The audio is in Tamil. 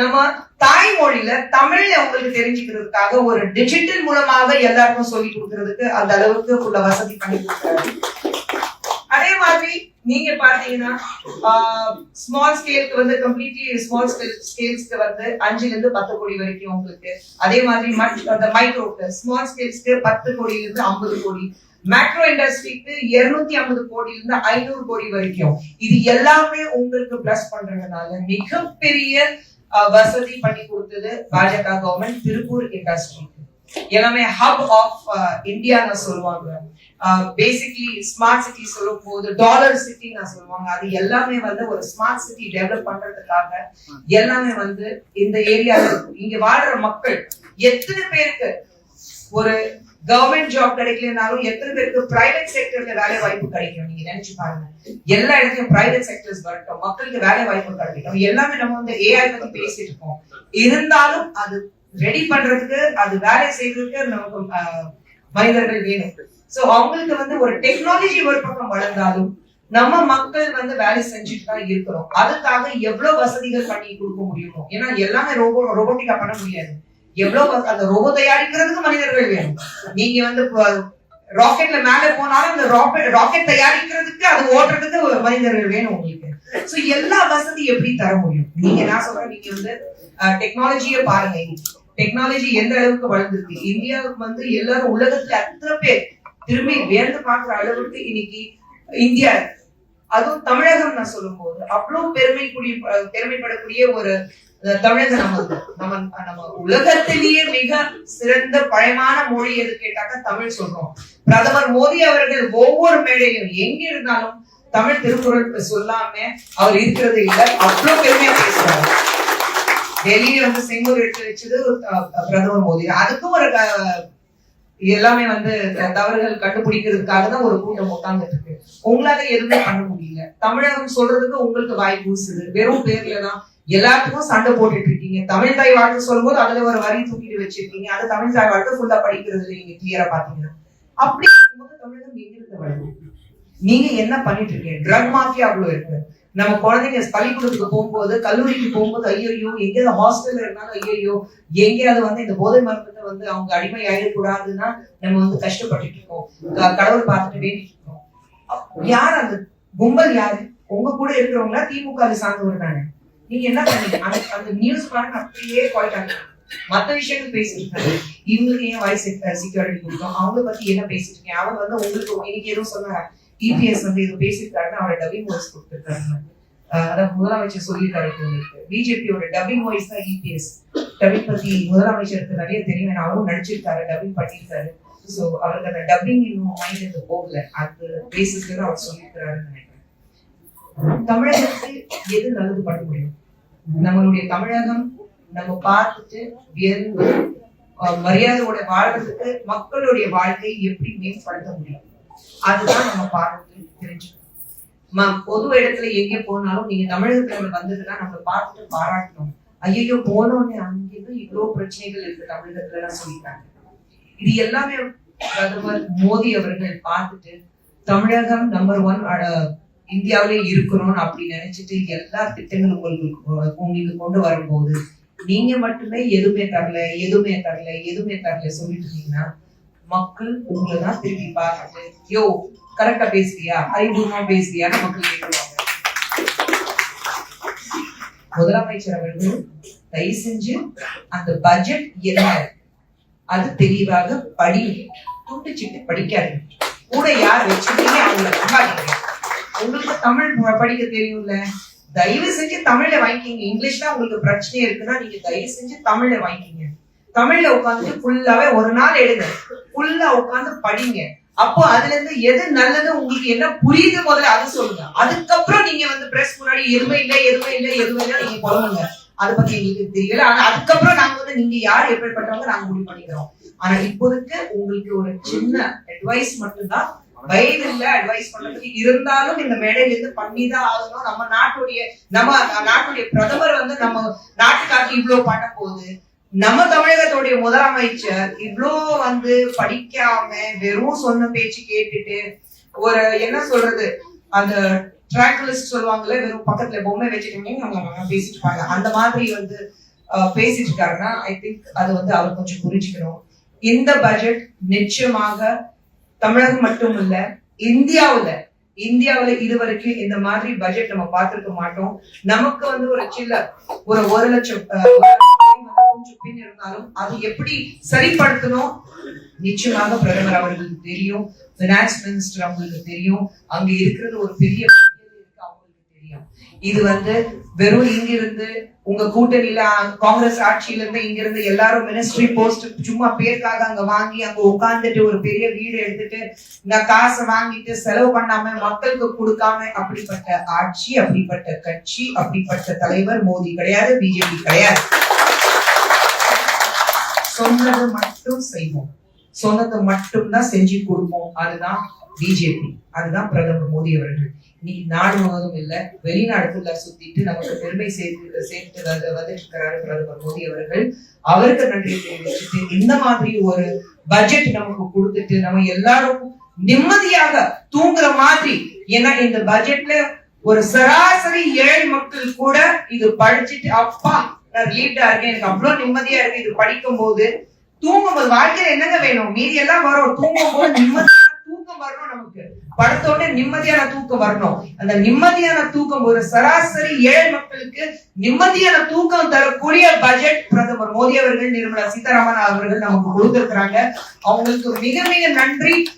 நம்ம தாய்மொழியில தமிழ்ல உங்களுக்கு தெரிஞ்சுக்கிறதுக்காக ஒரு டிஜிட்டல் மூலமாக எல்லாருக்கும் சொல்லி கொடுக்கறதுக்கு அந்த அளவுக்கு உள்ள வசதி பண்ணி கொடுக்குறாரு. அதே மாதிரி நீங்க பாத்தீங்கன்னா ஸ்மால் ஸ்கேலுக்கு வந்து கம்ப்ளீட்லி ஸ்மால் ஸ்கேல்ஸ்க்கு வந்து அஞ்சுல இருந்து பத்து கோடி வரைக்கும் உங்களுக்கு. அதே மாதிரி அந்த மைக்ரோக்கு ஸ்மால் ஸ்கேல்ஸ்க்கு பத்து கோடியில இருந்து ஐம்பது கோடி. மேக்ரோ இண்டஸ்ட்ரிக்கு இருநூத்தி ஐம்பது கோடியில இருந்து ஐநூறு கோடி வரைக்கும். இது எல்லாமே உங்களுக்கு பிளஸ் பண்றதுனால மிகப்பெரிய வசதி பண்ணி கொடுத்தது பாஜக கவர்மெண்ட் திருப்பூர் இண்டஸ்ட்ரி எல்லாமே ஹப் ஆஃப் இந்தியான்னு சொல்லுவாங்க. பேசிக்லி ஸ்மார்ட் சிட்டி சொல்லும் போது டாலர் சிட்டின்னு சொல்லுவாங்க. அது எல்லாமே வந்து ஒரு ஸ்மார்ட் சிட்டி டெவலப் பண்றதுக்காக எல்லாமே வந்து இந்த ஏரியாவில் இங்க வாழ்ற மக்கள் எத்தனை பேருக்கு ஒரு கவர்மெண்ட் ஜாப் கிடைக்கலனாலும் எத்தனை பேருக்கு பிரைவேட் செக்டர்ல வேலை வாய்ப்பு கிடைக்கும்? நீங்க நினைச்சு பாருங்க. எல்லா இடத்துலயும் பிரைவேட் செக்டர்ஸ் வரட்டும். மக்களுக்கு வேலை வாய்ப்பு கிடைக்கட்டும். எல்லாமே நம்ம வந்து ஏஐ பத்தி பேசிட்டு இருக்கோம். இருந்தாலும் அது ரெடி பண்றதுக்கு அது வேலை செய்யறதுக்கு நமக்கு ஆஹ், மனிதர்கள் வேணும். சோ அவங்களுக்கு வந்து ஒரு டெக்னாலஜி ஒரு பக்கம் வளர்ந்தாலும் நம்ம மக்கள் வந்து வேலை செஞ்சுட்டு தான் இருக்கிறோம். அதுக்காக எவ்வளவு வசதிகள் பண்ணி கொடுக்க முடியுமோ? ஏன்னா எல்லாமே ரோபோ ரோபோட்டிக்கா பண்ண முடியாது. எவ்வளவு அந்த ரோபோ தயாரிக்கிறதுக்கு மனிதர்கள் வேணும். நீங்க வந்து ராக்கெட்ல மேல போனாலும் அந்த ராக்கெட் ராக்கெட் தயாரிக்கிறதுக்கு அது ஓடுறதுக்கு மனிதர்கள் வேணும் உங்களுக்கு. சோ எல்லா வசதி எப்படி தர முடியும்? நீங்க நான் சொல்றேன் நீங்க வந்து டெக்னாலஜியை பாருங்க. டெக்னாலஜி எந்த அளவுக்கு வளர்ந்துருக்கு? இந்தியாவுக்கு வந்து எல்லாரும் உலகத்துல அத்தனை பேர் திரும்பி வேர்ந்து பார்க்குற அளவுக்கு இன்னைக்கு இந்தியா அதுவும் தமிழகம் நான் சொல்லும் போது அவ்வளவு பெருமைக்குரிய பெருமைப்படக்கூடிய ஒரு தமிழகம் நமக்கு நம்ம நம்ம உலகத்திலேயே மிக சிறந்த பழமான மொழி எது கேட்டாக்கா தமிழ் சொல்றோம். பிரதமர் மோடி அவர்கள் ஒவ்வொரு மேடையும் எங்க இருந்தாலும் தமிழ் திருக்குறள் சொல்லாம அவர் இருக்கிறது இல்லை. அவ்வளவு பெருமையா பேசுறாரு. டெல்லியில வந்து செங்கோல் எடுத்து வச்சது அஹ், பிரதமர் மோடி. அதுக்கும் ஒரு எல்லாமே வந்து தவறுகள் கண்டுபிடிக்கிறதுக்காக தான் ஒரு கூட்டம் உட்கார்ந்து இருக்கு உங்களால எதுவுமே பண்ண முடியல. தமிழகம் சொல்றதுக்கு உங்களுக்கு வாய் பூசுது. வெறும் பேர்ல தான் எல்லாத்துக்கும் சண்டை போட்டுட்டு இருக்கீங்க தமிழ் தாய் வாழ்க்கை சொல்லும்போது அதுல ஒரு வரி தூக்கிட்டு வச்சிருக்கீங்க. அது தமிழ் தாய் வாழ்க்கை ஃபுல்லா படிக்கிறது நீங்க கிளியரா பாத்தீங்கன்னா. அப்படி இருக்கும்போது தமிழகம் எங்க இருந்து நீங்க என்ன பண்ணிட்டு இருக்கீங்க ட்ரக் மாஃபியா அவ்வளவு இருக்கு. நம்ம குழந்தைங்க பள்ளிக்கூடத்துக்கு போகும்போது கல்லூரிக்கு போகும்போது ஐயோ எங்கேயாவது ஹாஸ்டல்ல இருந்தாலும் ஐயோ எங்கேயாவது வந்து இந்த போதை மருந்துக்கு வந்து அவங்க அடிமை ஆயிடக்கூடாதுன்னா நம்ம வந்து கஷ்டப்பட்டுட்டு இருக்கோம் கடவுள் பார்த்துட்டு வேண்டிட்டு இருக்கோம் யார் அந்த கும்பல் யாரு? உங்க கூட இருக்கிறவங்களா திமுக சார்ந்தவர் தானே நீங்க என்ன பண்ணீங்க? அந்த அந்த நியூஸ் பாருங்க அப்படியே போயிட்டாங்க மத்த விஷயங்கள் பேசிட்டு இருக்காங்க. இவங்களுக்கு ஏன் வாய்ஸ் செக்யூரிட்டி கொடுக்கும் அவங்க பத்தி என்ன பேசிட்டு இருக்கீங்க? அவர் வந்து உங்களுக்கு இன்னைக்கு எதுவும் சொன்னாங்க டிபிஎஸ் வந்து இது பேசியிருக்காருன்னு அவரை டப்பிங் வாய்ஸ் கொடுத்துருக்காங்க அதான் முதலமைச்சர் சொல்லியிருக்காரு உங்களுக்கு. பிஜேபியோட டப்பிங் வாய்ஸ் தான் இபிஎஸ் டப்பிங் பத்தி முதலமைச்சருக்கு நிறைய தெரியும். ஏன்னா அவரும் நடிச்சிருக்காரு டப்பிங் பண்ணியிருக்காரு. ஸோ அவருக்கு அந்த டப்பிங் இன்னும் மைண்ட் போகல. அது பேசிஸ்ல தான் அவர் சொல்லியிருக்கிறாருன்னு நினைக்கிறேன். தமிழகத்துக்கு எது நல்லது பண்ண முடியும்? நம்மளுடைய தமிழகம் நம்ம பார்த்துட்டு வியந்து மரியாதையோட வாழ்றதுக்கு மக்களுடைய வாழ்க்கையை எப்படி மேம்படுத்த முடியும்? அதுதான் நம்ம பார்த்துட்டு தெரிஞ்சுக்கணும். பொது இடத்துல எங்க போனாலும் நீங்க தமிழகத்துல வந்ததுன்னா நம்ம பார்த்துட்டு பாராட்டணும். ஐயோ போனோடனே அங்கேயும் இவ்வளவு பிரச்சனைகள் இருக்கு தமிழகத்துல எல்லாம் சொல்லிட்டாங்க. இது எல்லாமே பிரதமர் மோடி அவர்கள் பார்த்துட்டு தமிழகம் நம்பர் ஒன் இந்தியாவிலே இருக்கணும்னு அப்படி நினைச்சிட்டு எல்லா திட்டங்களும் உங்களுக்கு உங்களுக்கு கொண்டு வரும்போது நீங்க மட்டுமே எதுவுமே தரல எதுவுமே தரல எதுவுமே தரல சொல்லிட்டு இருந்தீங்கன்னா மக்கள் உங்களை தான் திருப்பி பார்த்துட்டு யோ கரெக்டா பேசுறியா? அறிவுமா பேசுறியான்னு மக்கள் கேட்குவாங்க முதலமைச்சர் அவர்கள் தயவு செஞ்சு அந்த பட்ஜெட் என்ன? அது தெளிவாக படி துண்டுச்சிட்டு படிக்காது கூட யார் வச்சிருக்கீங்க அவங்கள நம்பாதீங்க உங்களுக்கு தமிழ் படிக்க தெரியும்ல. தயவு செஞ்சு தமிழ்ல வாங்கிக்கிங்க. இங்கிலீஷ்ல உங்களுக்கு பிரச்சனை இருக்குன்னா நீங்க தயவு செஞ்சு தமிழ்ல வாங்கிக்கிங்க. தமிழ்ல உட்காந்து ஃபுல்லாவே ஒரு நாள் எழுதுங்க. ஃபுல்லா உட்காந்து படிங்க. அப்போ அதுல இருந்து எது நல்லது உங்களுக்கு என்ன புரியுது முதல்ல அது சொல்லுங்க. அதுக்கப்புறம் நீங்க வந்து பிரஸ் முன்னாடி எருமை இல்ல எருமை இல்ல எருமை இல்ல நீங்க குழம்புங்க அதை பத்தி எங்களுக்கு தெரியல. ஆனா அதுக்கப்புறம் நாங்க வந்து நீங்க யார் எப்படிப்பட்டவங்க நாங்க முடிவு பண்ணிக்கிறோம். ஆனா இப்போதைக்கு உங்களுக்கு ஒரு சின்ன அட்வைஸ் மட்டும்தான் வயது இல்ல அட்வைஸ் பண்றதுக்கு இருந்தாலும் இந்த மேடையில இருந்து பண்ணிதான் ஆகணும். நம்ம நாட்டுடைய நம்ம நாட்டுடைய பிரதமர் வந்து நம்ம நாட்டுக்காக இவ்வளவு பண்ண போகுது. நம்ம தமிழகத்துடைய முதலமைச்சர் இவ்வளோ வந்து படிக்காம வெறும் சொன்ன பேச்சு கேட்டுட்டு ஒரு என்ன சொல்றது அந்த ட்ராக் லிஸ்ட் சொல்லுவாங்கல்ல வெறும் பக்கத்துல பொம்மை வச்சுட்டு பேசிட்டு இருப்பாங்க. அந்த மாதிரி வந்து பேசிட்டு இருக்காருன்னா ஐ திங்க் அது வந்து அவர் கொஞ்சம் புரிஞ்சுக்கணும். இந்த பட்ஜெட் நிச்சயமாக தமிழகம் மட்டும் இல்ல இந்தியாவுல இந்தியாவுல இதுவரைக்கும் இந்த மாதிரி பட்ஜெட் நம்ம பார்த்திருக்க மாட்டோம். நமக்கு வந்து ஒரு சில்ல ஒரு ஒரு லட்சம் மூன்று ஒரு இருந்தாலும் அது எப்படி சரிப்படுத்தணும்? நிச்சயமாக பிரதமர் அவர்களுக்கு தெரியும். பினான்ஸ் மினிஸ்டர் அவங்களுக்கு தெரியும். அங்க இருக்கிறது ஒரு பெரிய அவங்களுக்கு தெரியும். இது வந்து வெறும் இங்கிருந்து உங்க கூட்டணியில காங்கிரஸ் ஆட்சியில இருந்து இங்க இருந்து எல்லாரும் மினிஸ்ட்ரி போஸ்ட் சும்மா பேருக்காக அங்க வாங்கி அங்க உட்கார்ந்துட்டு ஒரு பெரிய வீடு எடுத்துட்டு இந்த காசை வாங்கிட்டு செலவு பண்ணாம மக்களுக்கு கொடுக்காம அப்படிப்பட்ட ஆட்சி அப்படிப்பட்ட கட்சி அப்படிப்பட்ட தலைவர் மோடி கிடையாது பிஜேபி கிடையாது. சொன்னதை மட்டும் செய்வோம். சொன்னதை மட்டும்தான் செஞ்சு கொடுப்போம். அதுதான் பிஜேபி அதுதான் பிரதமர் மோடி அவர்கள். இன்னைக்கு நாடு முழுவதும் இல்ல வெளிநாடு ஃபுல்லா சுத்திட்டு நமக்கு பெருமை சேர்த்து சேர்த்து வந்துட்டு இருக்கிறாரு பிரதமர் மோடி அவர்கள். அவருக்கு நன்றி தெரிவிச்சுட்டு இந்த மாதிரி ஒரு பட்ஜெட் நமக்கு கொடுத்துட்டு நம்ம எல்லாரும் நிம்மதியாக தூங்குற மாதிரி ஏன்னா இந்த பட்ஜெட்ல ஒரு சராசரி ஏழை மக்கள் கூட இது படிச்சுட்டு அப்பா நான் ரிலீவ்டா இருக்கேன் எனக்கு அவ்வளவு நிம்மதியா இருக்கு இது படிக்கும் போது தூங்கும் போது வாழ்க்கையில என்னங்க வேணும்? மீதி எல்லாம் வரும். தூங்கும் போது நிம்மதியான தூக்கம் வரணும் நமக்கு. படத்தோட நிம்மதியான தூக்கம் வரணும். அந்த நிம்மதியான தூக்கம் ஒரு சராசரி ஏழை மக்களுக்கு நிம்மதியான தூக்கம் தரக்கூடிய பட்ஜெட் பிரதமர் மோடி அவர்கள் நிர்மலா சீதாராமன் அவர்கள் நமக்கு கொடுத்திருக்கிறாங்க. அவங்களுக்கு மிக மிக நன்றி.